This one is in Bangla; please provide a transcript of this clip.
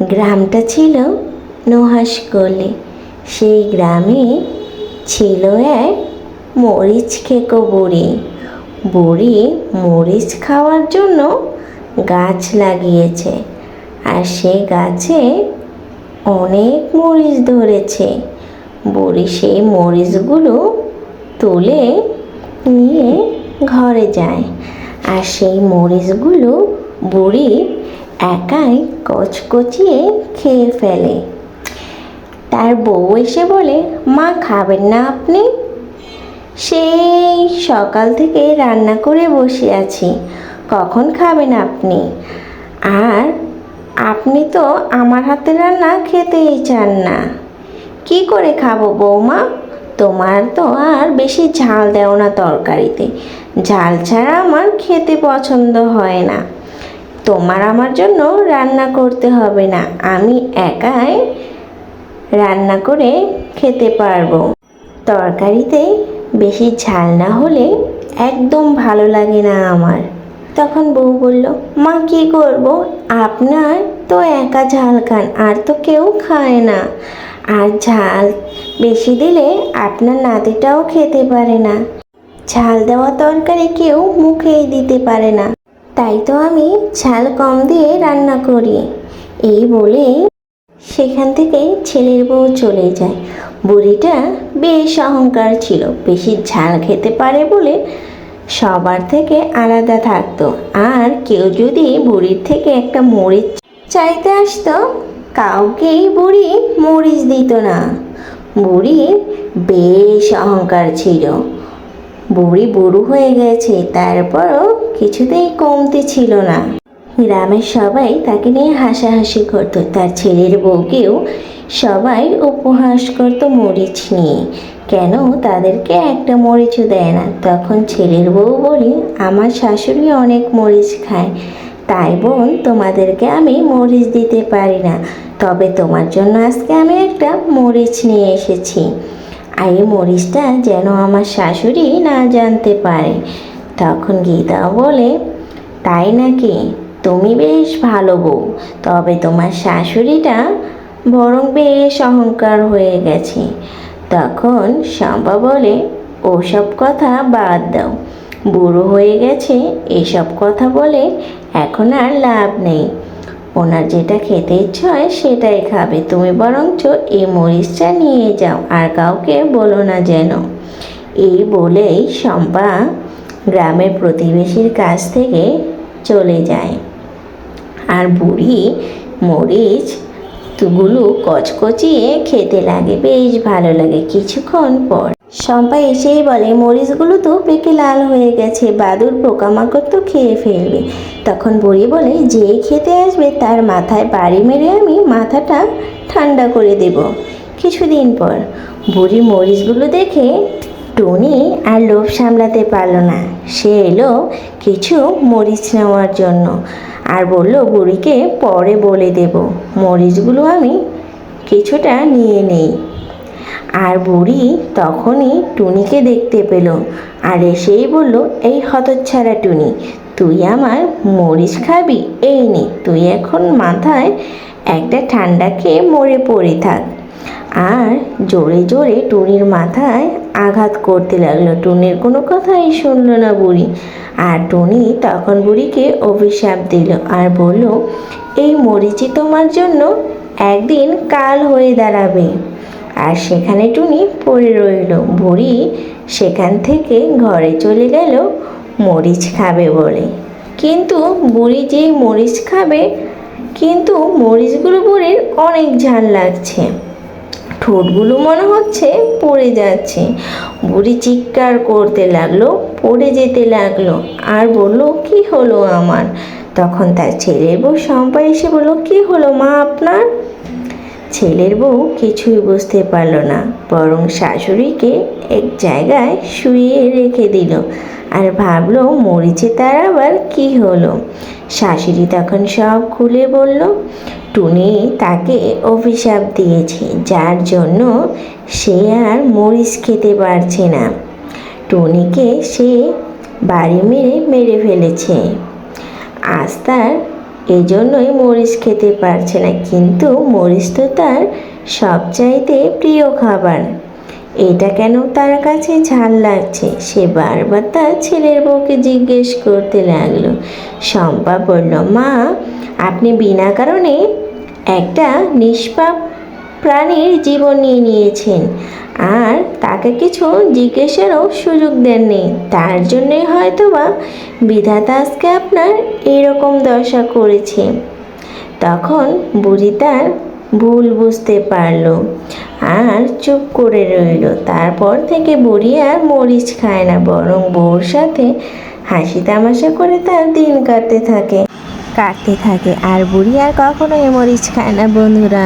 গ্রামটা ছিল নুহাস গলি। সেই গ্রামে ছিল এক মরিচ খেকো বুড়ি। বুড়ি মরিচ খাওয়ার জন্য গাছ লাগিয়েছে আর সেই গাছে অনেক মরিচ ধরেছে। বুড়ি সেই মরিচগুলো তুলে নিয়ে ঘরে যায় আর সেই মরিচগুলো বুড়ি একাই কচকচিয়ে খেয়ে ফেলে। তার বউ এসে বলে, মা, খাবেন না আপনি? সেই সকাল থেকে রান্না করে বসে আছি। কখন খাবেন আপনি? আর আপনি তো আমার হাতে রান্না খেতেই চান না। কি করে খাব বৌমা? তোমার তো আর বেশি ঝাল দেও না তরকারিতে। ঝাল ছাড়া আমার খেতে পছন্দ হয় না। তোমার আমার জন্য রান্না করতে হবে না। আমি একাই রান্না করে খেতে পারব। তরকারিতে বেশি ঝাল না হলে একদম ভালো লাগে না আমার। তখন বউ বলল, মা, কি করব? আপনার তো একা ঝাল খান, আর তো কেউ খায় না। আর ঝাল বেশি দিলে আপনার নাতিটাও খেতে পারে না। ঝাল দেওয়া তরকারি কেউ মুখেই দিতে পারে না। তাই তো আমি ঝাল কম দিয়ে রান্না করি। এই বলে সেখান থেকে ছেলের বউ চলে যায়। বুড়িটা বেশ অহংকার ছিল, বেশি ঝাল খেতে পারে বলে সবার থেকে আলাদা থাকতো। আর কেউ যদি বুড়ির থেকে একটা মরিচ চাইতে আসতো, কাউকেই বুড়ি মরিচ দিত না। বুড়ির বেশ অহংকার ছিল। বুড়ি বুড়ো হয়ে গেছে, তারপরও কিছুতেই কমতি ছিল না। গ্রামের সবাই তাকে নিয়ে হাসাহাসি করতো, তার ছেলের বউকেও সবাই উপহাস করতো মরিচ নিয়ে। কেন তাদেরকে একটা মরিচও দেয় না? তখন ছেলের বউ বলি, আমার শাশুড়ি অনেক মরিচ খায়, তাই বোন, তোমাদেরকে আমি মরিচ দিতে পারি না। তবে তোমার জন্য আজকে আমি একটা মরিচ নিয়ে এসেছি। আর এই মরিচটা যেন আমার শাশুড়ি না জানতে পারে। তখন গীতা বলে, তাই নাকি? তুমি বেশ ভালো বউ। তবে তোমার শাশুড়িটা বরং বেশ অহংকার হয়ে গেছে। তখন শম্পা বলে, ওসব কথা বাদ দাও। বুড়ো হয়ে গেছে, এসব কথা বলে এখন আর লাভ নেই। ওনার যেটা খেতে ইচ্ছে হয় সেটাই খাবে। তুমি বরঞ্চ এই মরিচটা নিয়ে যাও, আর কাউকে বলো না যেন। এই বলেই শম্পা গ্রামের প্রতিবেশীর কাছ থেকে চলে যায়। আর বুড়ি মরিচগুলো কচকচিয়ে খেতে লাগে, বেশ ভালো লাগে কিছুক্ষণ পর। শম্পা এসেই বলে, মরিচগুলো তো পেকে লাল হয়ে গেছে, বাদুর পোকামাকড় তো খেয়ে ফেলবে। তখন বুড়ি বলে, যে খেতে আসবে তার মাথায় বাড়ি মেরে আমি মাথাটা ঠান্ডা করে দেব। কিছুদিন পর বুড়ি মরিচগুলো দেখে টুনি আর লোভ সামলাতে পারল না। সে এলো কিছু মরিচ নেওয়ার জন্য আর বলল, বুড়িকে পরে বলে দেব। মরিচগুলো আমি কিছুটা নিয়ে নেই। আর বুড়ি তখনই টুনিকে দেখতে পেল আর এসেই বলল, এই হতচ্ছাড়া টুনি, তুই আমার মরিচ খাবি? এই নে, তুই এখন মাথায় একটা ঠান্ডা খেয়ে মরে পড়ে থাক। আর জোরে জোরে টুনির মাথায় আঘাত করতে লাগল। টুনির কোনো কথাই শুনলো না বুড়ি। আর টুনি তখন বুড়িকে অভিশাপ দিল আর বলল, এই মরিচি তোমার জন্য একদিন কাল হয়ে দাঁড়াবে। আর সেখানে টুনি পড়ে রইল। বুড়ি সেখান থেকে ঘরে চলে গেল মরিচ খাবে বলে। কিন্তু বুড়ি যেই মরিচ খাবে, কিন্তু মরিচগুলো বুড়ির অনেক ঝাল লাগছে। ঠোঁটগুলো মনে হচ্ছে পড়ে যাচ্ছে। বুড়ি চিৎকার করতে লাগল, পড়ে যেতে লাগল। আর বলল, কি হলো আমার? তখন তার ছেলের বউ শম্পা এসে বলল, কি হলো মা আপনার? ছেলের বউ কিছুই বুঝতে পারল না, বরং শাশুড়িকে এক জায়গায় শুইয়ে রেখে দিল আর ভাবলো, মরিচে তার আবার কি হলো? শাশুড়ি তখন সব খুলে বলল, টুনি তাকে অভিশাপ দিয়েছে, যার জন্য সে আর মরিচ খেতে পারছে না। টুনিকে সে বাড়ি মেরে মেরে ফেলেছে। আজ তার এই জন্যই মরিচ খেতে পারছে না, কিন্তু মরিচ তো তার সবচাইতে প্রিয় খাবার। এটা কেন তার কাছে ঝাল লাগছে? সে বারবার তার ছেলের বউকে জিজ্ঞেস করতে লাগল। শম্পা বলল, মা, আপনি বিনা কারণে একটা নিষ্পাপ প্রাণীর জীবন নিয়ে নিয়েছেন। আর তাকে কিছু জিজ্ঞেসেরও সুযোগ দেননি। তার জন্যই হয়তো বা বিধাতা আজকে আপনার এরকম দশা করেছে। তখন বুড়ি তার ভুল বুঝতে পারল আর চুপ করে রইল। তারপর থেকে বুড়ি আর মরিচ খায় না, বরং বউর সাথে হাসি তামাশা করে তার দিন কাটতে থাকে। কাটতে থাকে। আর বুড়ি আর কখনোই মরিচ খায় না, বন্ধুরা।